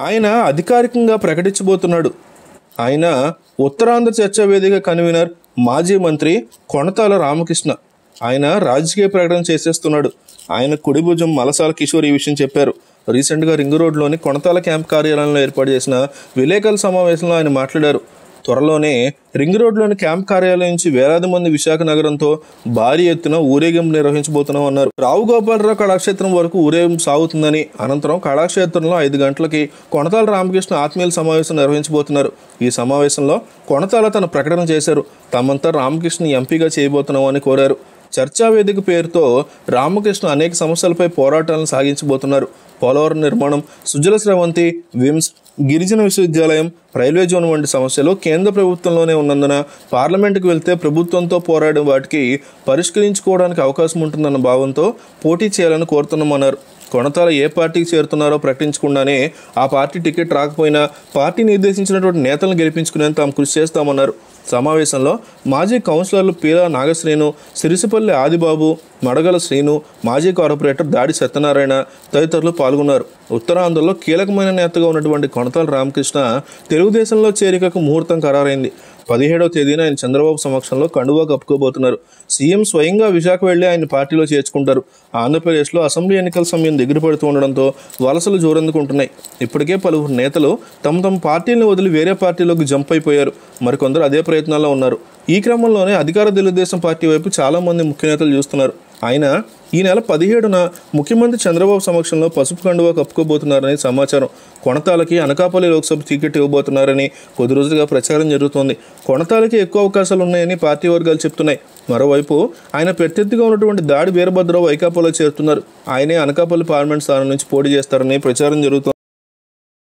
ఆయన అధికారికంగా ప్రకటించబోతున్నాడు. ఆయన ఉత్తరాంధ్ర చర్చా వేదిక కన్వీనర్ మాజీ మంత్రి కొణతాల రామకృష్ణ. ఆయన రాజకీయ ప్రకటన చేసేస్తున్నాడు. ఆయన కుడి భుజం మలసాల కిషోర్ ఈ విషయం చెప్పారు. రీసెంట్గా రింగ్ రోడ్లోని కొణతాల క్యాంప్ కార్యాలయంలో ఏర్పాటు చేసిన విలేకరుల సమావేశంలో ఆయన మాట్లాడారు. త్వరలోనే రింగ్ రోడ్లోని క్యాంప్ కార్యాలయం నుంచి వేలాది మంది విశాఖ నగరంతో భారీ ఎత్తున ఊరేగింపు నిర్వహించబోతున్నాం అన్నారు. రావు గోపాలరావు కళాక్షేత్రం వరకు ఊరేగింపు సాగుతుందని అనంతరం కళాక్షేత్రంలో ఐదు గంటలకి కొనతాల రామకృష్ణ ఆత్మీయుల సమావేశం నిర్వహించబోతున్నారు. ఈ సమావేశంలో కొనతాల తన ప్రకటన చేశారు. తమంతా రామకృష్ణ ఎంపీగా చేయబోతున్నామని కోరారు. చర్చా వేదిక పేరుతో రామకృష్ణ అనేక సమస్యలపై పోరాటాలను సాగించబోతున్నారు. పోలవరం నిర్మాణం సుజల స్రవంతి విమ్స్ గిరిజన విశ్వవిద్యాలయం రైల్వే జోన్ వంటి సమస్యలు కేంద్ర ప్రభుత్వంలోనే ఉన్నందున పార్లమెంటుకు వెళ్తే ప్రభుత్వంతో పోరాడే వాటికి పరిష్కరించుకోవడానికి అవకాశం ఉంటుందన్న భావంతో పోటీ చేయాలని కోరుతున్నామన్నారు. కొనతాల ఏ పార్టీకి చేరుతున్నారో ప్రకటించకుండానే ఆ పార్టీ టికెట్ రాకపోయినా పార్టీ నిర్దేశించినటువంటి నేతలను గెలిపించుకునేందుకు తాము కృషి చేస్తామన్నారు. సమావేశంలో మాజీ కౌన్సిలర్లు పీలా నాగశ్రీను సిరిసిపల్లి ఆదిబాబు మడగల శ్రీను మాజీ కార్పొరేటర్ దాడి సత్యనారాయణ తదితరులు పాల్గొన్నారు. ఉత్తరాంధ్రలో కీలకమైన నేతగా ఉన్నటువంటి కొనతాల రామకృష్ణ తెలుగుదేశంలో చేరికకు ముహూర్తం ఖరారైంది. పదిహేడవ తేదీన ఆయన చంద్రబాబు సమక్షంలో కండువా కప్పుకోబోతున్నారు. సీఎం స్వయంగా విశాఖ వెళ్ళి ఆయన పార్టీలో చేర్చుకుంటారు. ఆంధ్రప్రదేశ్లో అసెంబ్లీ ఎన్నికల సమయం దగ్గర పడుతూ ఉండడంతో వలసలు జోరందుకుంటున్నాయి. ఇప్పటికే పలువురు నేతలు తమ తమ పార్టీలను వదిలి వేరే పార్టీలోకి జంప్ అయిపోయారు. మరికొందరు అదే ప్రయత్నాల్లో ఉన్నారు. ఈ క్రమంలోనే అధికార తెలుగుదేశం పార్టీ వైపు చాలామంది ముఖ్య నేతలు చూస్తున్నారు. ఆయన ఈ నెల పదిహేడున ముఖ్యమంత్రి చంద్రబాబు సమక్షంలో పసుపు కండువా కప్పుకోబోతున్నారని సమాచారం. కొణతాలకి అనకాపల్లి లోక్సభ టికెట్ ఇవ్వబోతున్నారని కొద్ది రోజులుగా ప్రచారం జరుగుతోంది. కొణతాలకి ఎక్కువ అవకాశాలు ఉన్నాయని పార్టీ వర్గాలు చెప్తున్నాయి. మరోవైపు ఆయన ప్రత్యర్థిగా ఉన్నటువంటి దాడి వీరభద్రరావు వైకాపాలో చేరుతున్నారు. ఆయనే అనకాపల్లి పార్లమెంట్ స్థానం నుంచి పోటీ చేస్తారని ప్రచారం జరుగుతోంది.